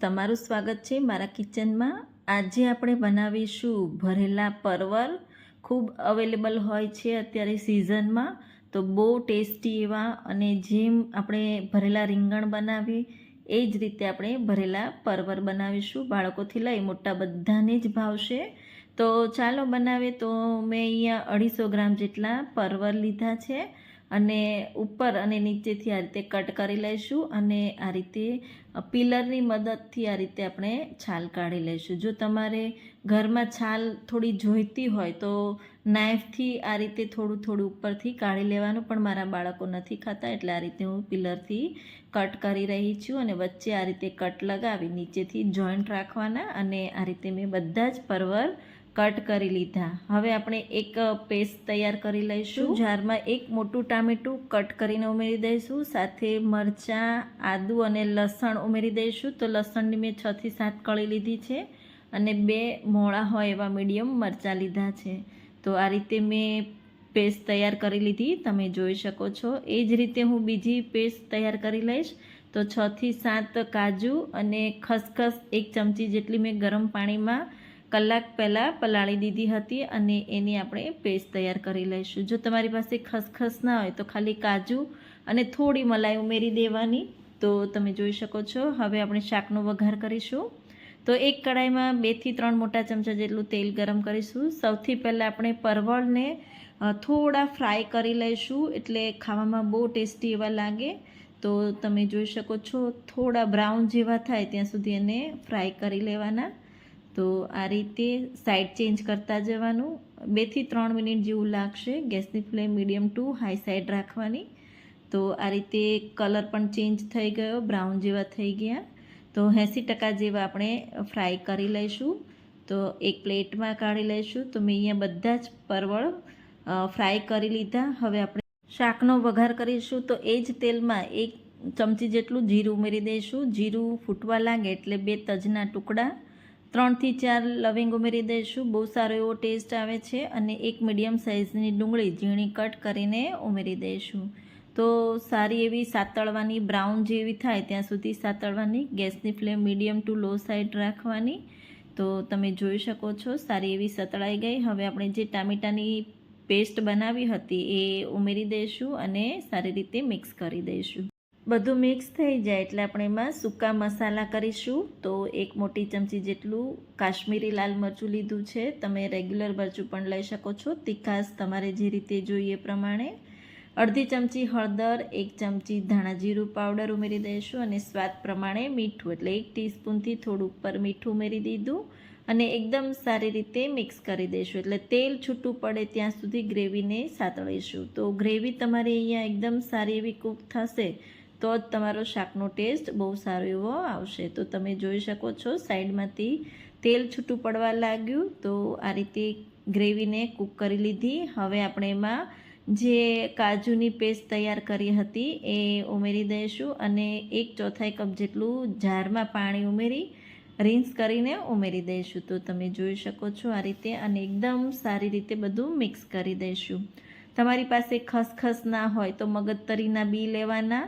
તમારું સ્વાગત છે મારા કિચનમાં. આજે આપણે બનાવીશું ભરેલા પરવર ખૂબ અવેલેબલ હોય છે અત્યારે સિઝનમાં. તો બહુ ટેસ્ટી એવા અને જેમ આપણે ભરેલા રીંગણ બનાવીએ, એ જ રીતે આપણે ભરેલા પરવર બનાવીશું. બાળકોથી લઈ મોટા બધાને જ ભાવશે. તો ચાલો બનાવીએ. તો મેં અહીંયા અઢીસો ગ્રામ જેટલા પરવર લીધા છે. અને ઉપર અને નીચેથી આ રીતે કટ કરી લઈશું અને આ રીતે પિલરની મદદથી આ રીતે આપણે છાલ કાઢી લઈશું. જો તમારે ઘરમાં છાલ થોડી જોઈતી હોય તો નાઇફથી આ રીતે થોડું થોડું ઉપરથી કાઢી લેવાનું, પણ મારા બાળકો નથી ખાતા એટલે આ રીતે હું પિલરથી કટ કરી રહી છું અને વચ્ચે આ રીતે કટ લગાવી નીચેથી જોઈન્ટ રાખવાના અને આ રીતે મેં બધા જ પરવર કટ કરી લીધા. હવે આપણે એક પેસ્ટ તૈયાર કરી લઈશું. જારમાં એક મોટું ટામેટું કટ કરીને ઉમેરી દઈશું. સાથે મરચાં આદુ અને લસણ ઉમેરી દઈશું. તો લસણની મેં છથી સાત કળી લીધી છે અને બે મોળા હોય એવા મીડિયમ મરચાં લીધા છે. તો આ રીતે મેં પેસ્ટ તૈયાર કરી લીધી. તમે જોઈ શકો છો. એ જ રીતે હું બીજી પેસ્ટ તૈયાર કરી લઈશ. તો છથી સાત કાજુ અને ખસખસ એક ચમચી જેટલી મેં ગરમ પાણીમાં કલાક પહેલાં પલાળી દીધી હતી અને એની આપણે પેસ્ટ તૈયાર કરી લઈશું. જો તમારી પાસે ખસખસ ના હોય તો ખાલી કાજુ અને થોડી મલાઈ ઉમેરી દેવાની. તો તમે જોઈ શકો છો, હવે આપણે શાકનો વઘાર કરીશું. તો એક કડાઈમાં બેથી ત્રણ મોટા ચમચા જેટલું તેલ ગરમ કરીશું. સૌથી પહેલાં આપણે પરવળને થોડા ફ્રાય કરી લઈશું, એટલે ખાવામાં બહુ ટેસ્ટી એવા લાગે. તો તમે જોઈ શકો છો, થોડા બ્રાઉન જેવા થાય ત્યાં સુધી એને ફ્રાય કરી લેવાના. તો આ રીતે સાઈડ ચેન્જ કરતા જવાનું. બેથી ત્રણ મિનિટ જેવું લાગશે ગેસની flame medium to, high side રાખવાની. તો આ રીતે કલર પણ ચેન્જ થઈ ગયો, બ્રાઉન જેવા થઈ ગયા. તો એંસી ટકા જેવા આપણે ફ્રાય કરી લઈશું. તો એક પ્લેટમાં કાઢી લઈશું. તો મેં અહીંયા બધા જ પરવળ ફ્રાય કરી લીધા. હવે આપણે શાકનો વઘાર કરીશું. તો એ જ તેલમાં એક ચમચી જેટલું જીરું ઉમેરી દઈશું. જીરું ફૂટવા લાગે એટલે બે તજના ટુકડા. ત્રણથી ચાર લવિંગ ઉમેરી દઈશું. બહુ સારો એવો ટેસ્ટ આવે છે અને એક મીડિયમ સાઇઝની ડુંગળી ઝીણી કટ કરીને ઉમેરી દઈશું. તો સારી એવી સાતળવાની, બ્રાઉન જેવી થાય ત્યાં સુધી સાતળવાની. ગેસની flame medium to low side રાખવાની. તો તમે જોઈ શકો છો, સારી એવી સતળાઈ ગઈ. હવે આપણે જે ટામેટાની પેસ્ટ બનાવી હતી એ ઉમેરી દઈશું અને સારી રીતે મિક્સ કરી દઈશું. બધું મિક્સ થઈ જાય એટલે આપણે એમાં સૂકા મસાલા કરીશું. તો એક મોટી ચમચી જેટલું કાશ્મીરી લાલ મરચું લીધું છે. તમે રેગ્યુલર મરચું પણ લઈ શકો છો. તીખાસ તમારે જે રીતે જોઈએ પ્રમાણે. અડધી ચમચી હળદર, એક ચમચી ધાણા જીરું પાવડર ઉમેરી દઈશું અને સ્વાદ પ્રમાણે મીઠું, એટલે એક ટીસ્પૂનથી થોડું ઉપર મીઠું ઉમેરી દીધું અને એકદમ સારી રીતે મિક્સ કરી દઈશું. એટલે તેલ છૂટું પડે ત્યાં સુધી ગ્રેવીને સાતળીશું. તો ગ્રેવી તમારી અહીંયા એકદમ સારી એવી કૂક થશે. તો જ તમારો શાકનો ટેસ્ટ બહુ સારો એવો આવશે. તો તમે જોઈ શકો છો સાઈડમાંથી તેલ છૂટું પડવા લાગ્યું. તો આ રીતે ગ્રેવીને કૂક કરી લીધી. હવે આપણે એમાં જે કાજુની પેસ્ટ તૈયાર કરી હતી એ ઉમેરી દઈશું અને એક ચોથાઈ કપ જેટલું જારમાં પાણી ઉમેરી રિન્સ કરીને ઉમેરી દઈશું. તો તમે જોઈ શકો છો આ રીતે અને એકદમ સારી રીતે બધું મિક્સ કરી દઈશું. તમારી પાસે ખસખસ ના હોય તો મગજતરીના બી લેવાના.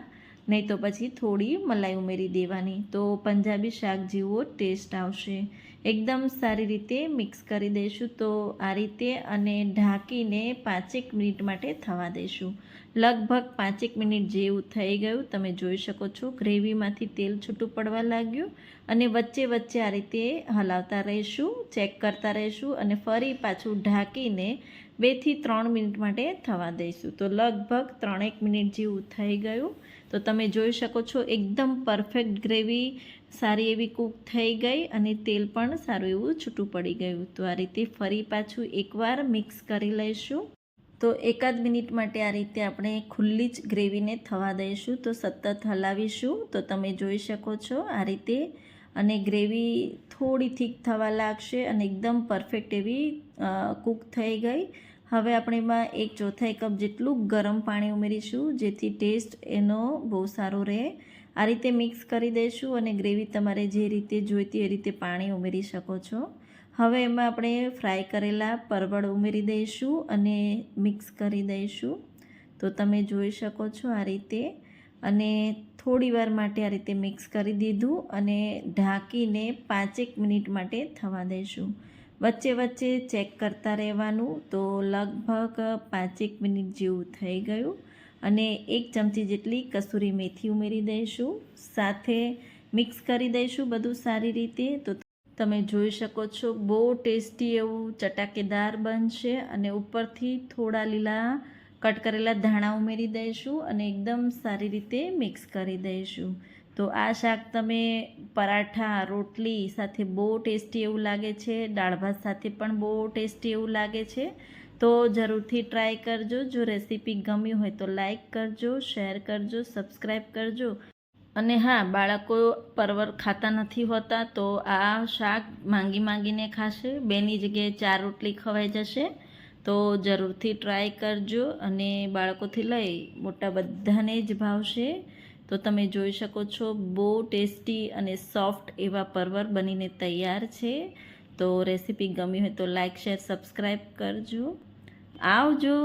નહીં તો પછી થોડી મલાઈ ઉમેરી દેવાની. તો પંજાબી શાક જેવો ટેસ્ટ આવશે. એકદમ સારી રીતે મિક્સ કરી દઈશું. તો આ રીતે અને ઢાંકીને પાંચેક મિનિટ માટે થવા દઈશું. લગભગ પાંચેક મિનિટ જેવું થઈ ગયું. તમે જોઈ શકો છો ગ્રેવીમાંથી તેલ છૂટું પડવા લાગ્યું અને વચ્ચે વચ્ચે આ રીતે હલાવતા રહીશું, ચેક કરતા રહીશું અને ફરી પાછું ઢાંકીને બેથી ત્રણ મિનિટ માટે થવા દઈશું. તો લગભગ ત્રણેક મિનિટ જેવું થઈ ગયું. તો તમે જોઈ શકો છો, એકદમ પરફેક્ટ ગ્રેવી, સારી એવી કૂક થઈ ગઈ અને તેલ પણ સારું એવું છૂટું પડી ગયું. તો આ રીતે ફરી પાછું એકવાર મિક્સ કરી લઈશું. તો એકાદ મિનિટ માટે આ રીતે આપણે ખુલ્લી જ ગ્રેવીને થવા દઈશું. તો સતત હલાવીશું. તો તમે જોઈ શકો છો આ રીતે. અને ગ્રેવી થોડી થીક થવા લાગશે અને એકદમ પરફેક્ટ એવી કૂક થઈ ગઈ. હવે આપણે એમાં એક ચોથાઈ કપ જેટલું ગરમ પાણી ઉમેરીશું, જેથી ટેસ્ટ એનો બહુ સારો રહે. આ રીતે મિક્સ કરી દઈશું અને ગ્રેવી તમારે જે રીતે જોઈતી એ રીતે પાણી ઉમેરી શકો છો. હવે એમાં આપણે ફ્રાય કરેલા પરવળ ઉમેરી દઈશું અને મિક્સ કરી દઈશું. તો તમે જોઈ શકો છો આ રીતે. અને થોડીવાર માટે આ રીતે મિક્સ કરી દીધું અને ઢાંકીને પાંચેક મિનિટ માટે થવા દઈશું. વચ્ચે વચ્ચે ચેક કરતા રહેવાનું તો લગભગ પાંચેક મિનિટ જેવું થઈ ગયું. અને એક ચમચી જેટલી કસૂરી મેથી ઉમેરી દઈશું. સાથે મિક્સ કરી દઈશું બધું સારી રીતે. તો તમે જોઈ શકો છો, બહુ ટેસ્ટી એવું ચટાકેદાર બનશે. અને ઉપરથી થોડા લીલા કટ કરેલા ધાણા ઉમેરી દઈશું અને એકદમ સારી રીતે મિક્સ કરી દઈશું. તો આ શાક તમે પરાઠા, રોટલી સાથે બહુ ટેસ્ટી એવું લાગે છે. દાળ ભાત સાથે પણ બહુ ટેસ્ટી એવું લાગે છે. તો જરૂરથી ટ્રાય કરજો. જો રેસીપી ગમી હોય તો લાઈક કરજો, શેર કરજો સબસ્ક્રાઈબ કરજો. અને હા, બાળકો પરવર ખાતા નથી હોતા તો આ શાક માંગી માંગીને ખાશે. બેની જગ્યાએ ચાર રોટલી ખવાઈ જશે. તો જરૂરથી ટ્રાય કરજો અને બાળકોથી લઈ મોટા બધાને જ ભાવશે. તો તમે જોઈ શકો છો, બહુ ટેસ્ટી અને સોફ્ટ એવા પરવર બનીને તૈયાર છે. તો રેસીપી ગમી હોય તો લાઇક શેર સબસ્ક્રાઈબ કરજો. આવજો!